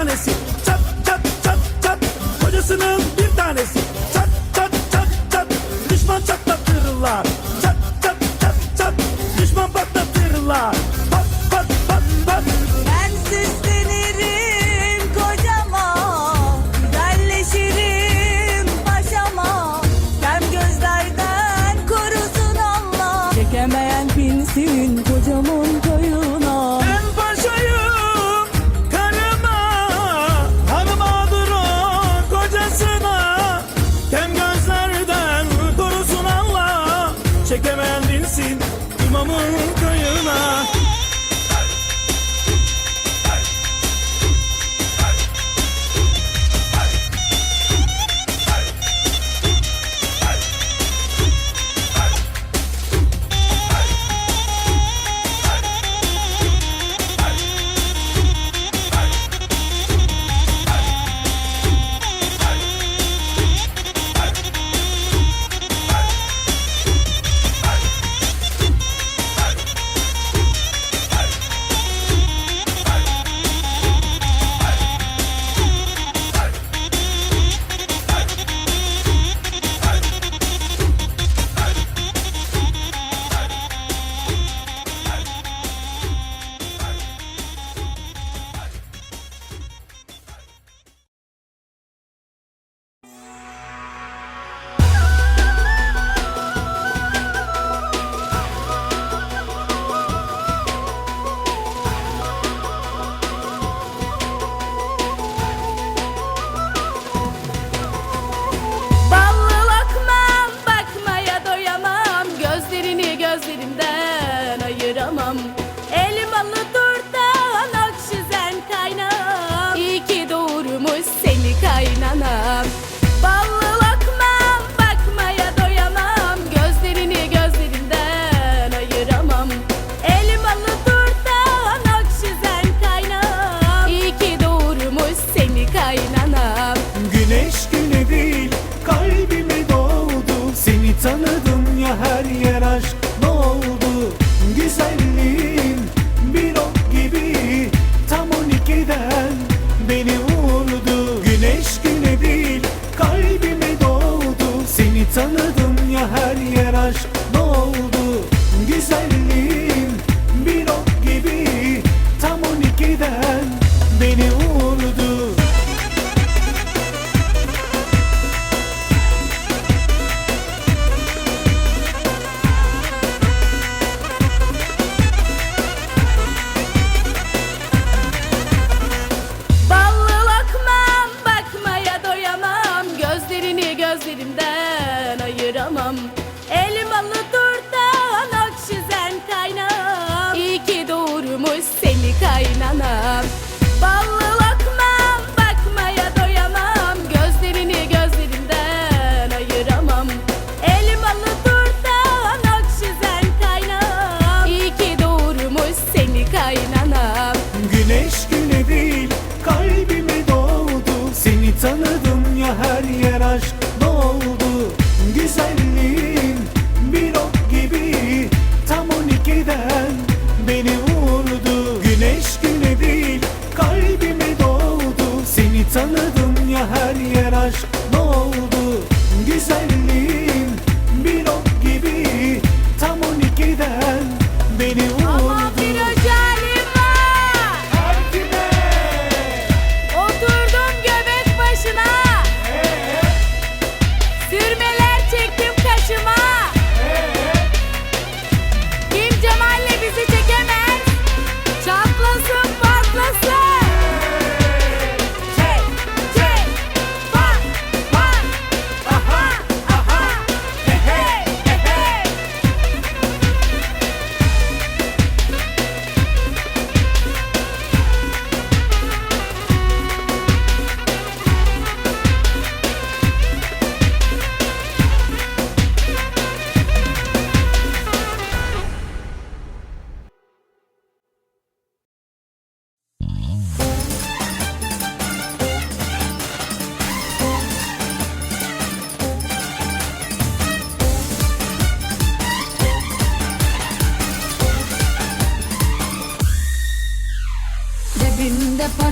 tanesi. Çat çat çat çat. Kocasının bir tanesi. Çat çat çat çat. Düşman çatlatırlar. Çat çat çat çat. Düşman patlatırlar. Pat pat pat pat. Ben seslenirim kocama. Güzelleşirim paşama. Kem gözlerden korusun Allah. Çekemeyen binsin kocamın koyun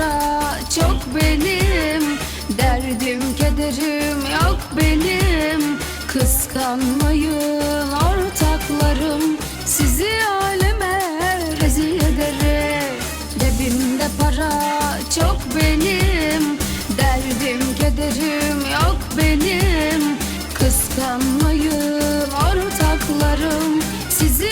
para çok benim Derdim kederim yok benim. Kıskanmayın ortaklarım Sizi aleme rezil ederim. Cebimde para çok benim Derdim kederim yok benim. Kıskanmayın ortaklarım Sizi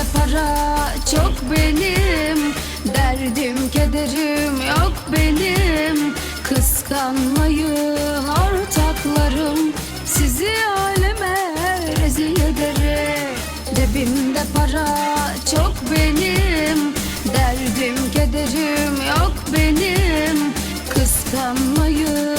Cebimde para çok benim. Derdim kederim yok benim. Kıskanmayın ortaklarım Sizi aleme rezil ederim Cebimde para çok benim. Derdim kederim yok benim. Kıskanmayın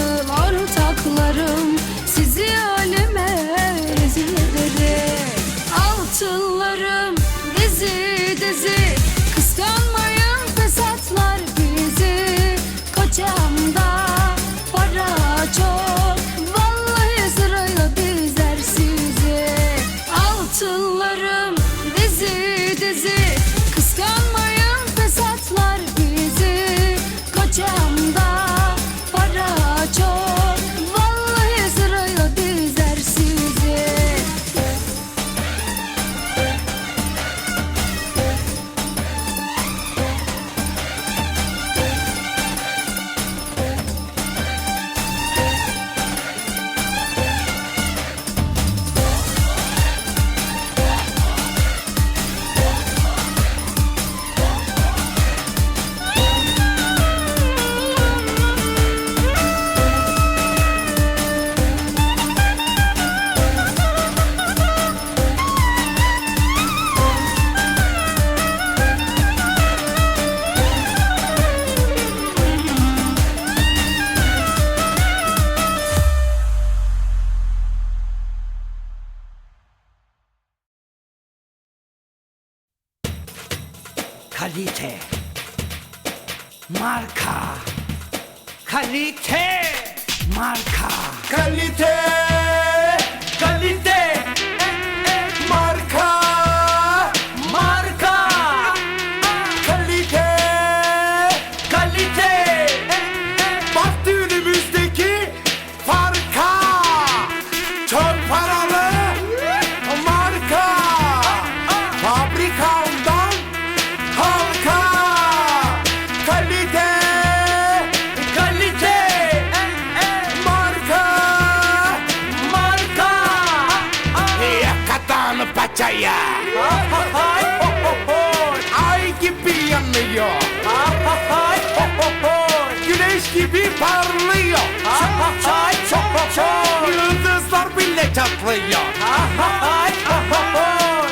Yıldızlar bile çatlıyor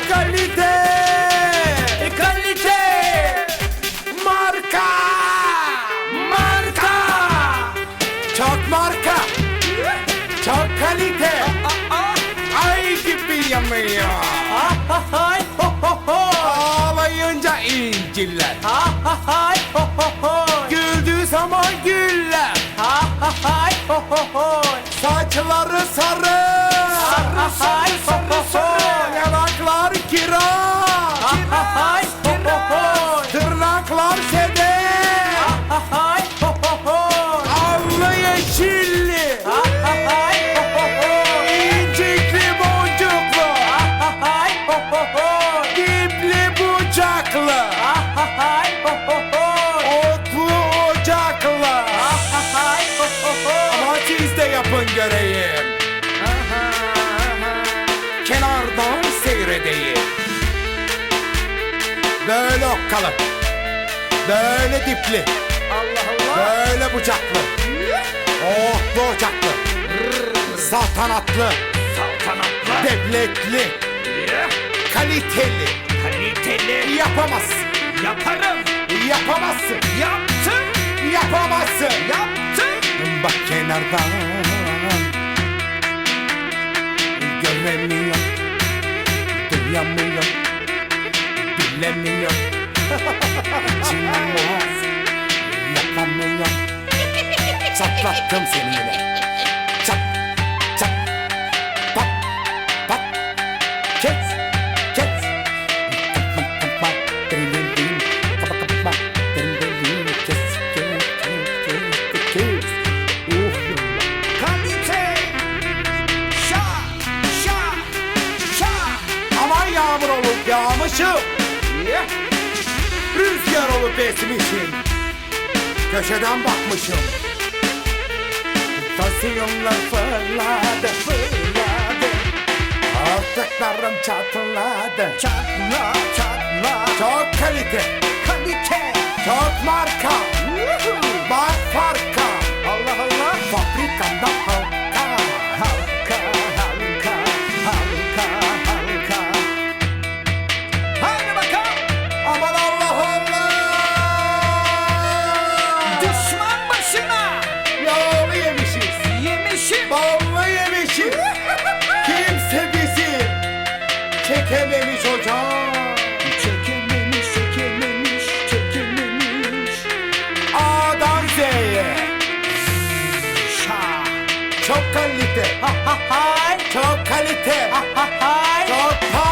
Kalite! Kalite. Marka! Marka! Çok marka! Çok kalite! Ay gibi yanıyor. Ağlayınca inciller Güldüğü zaman güller. Saçları sarı hay so po so Yanaklar kiraz hay po po po Tırnaklar sede. Hay po po po boncuklu. Hay po Dipli bucaklı hay po po Otlu ocaklı. Hay po po Ama siz de yapın göreyim seyredeyim. Böyle okkalı. Böyle dipli. Allah Allah. Böyle bıçaklı. Otlu ocaklı. Saltanatlı. Saltanatlı. Devletli. Kaliteli. Kaliteli. Yapamazsın. Yaparım. Yapamazsın. Yaptım. Yapamazsın. Yaptım. Bak kenardan Göremiyor Duyamıyor Bilemiyor Çinmez Yapamıyor. Çatlattım seni yine Esmişim Köşeden bakmışım. Tansiyonlar fırladı fırladı. Artıklarım çatladı. Çatla çatla. Çok kalite. Kalite. Çok marka. Bak farka. Allah Allah. Fabrikamda সব খালিতে সব খালিতে সব